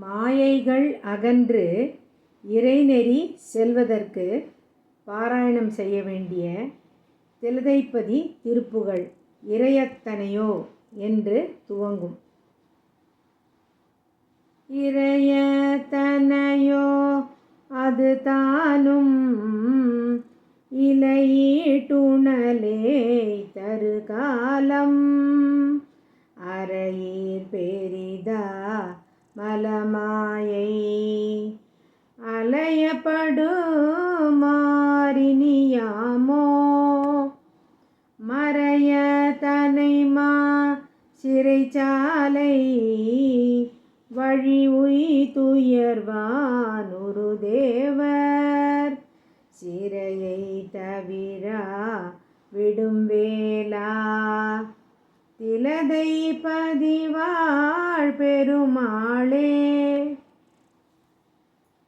மாயைகள் அகன்று இறைநெறி செல்வதற்கு பாராயணம் செய்ய வேண்டிய திலதைப்பதி திருப்புகழ் இறையத்தனையோ என்று துவங்கும். இறையத்தனையோ அது தானும் இலையீட்டுணலே தருகாலம். அறையீர் பெரிதா மலமாயை அலையப்படுமாறினியாமோ? மறைய தனைமா சிறைச்சாலை வழி உய் துயர்வானுரு தேவர். சிறையை தவிரா விடும் வேளா. திலதை பதிவா பெருமாளே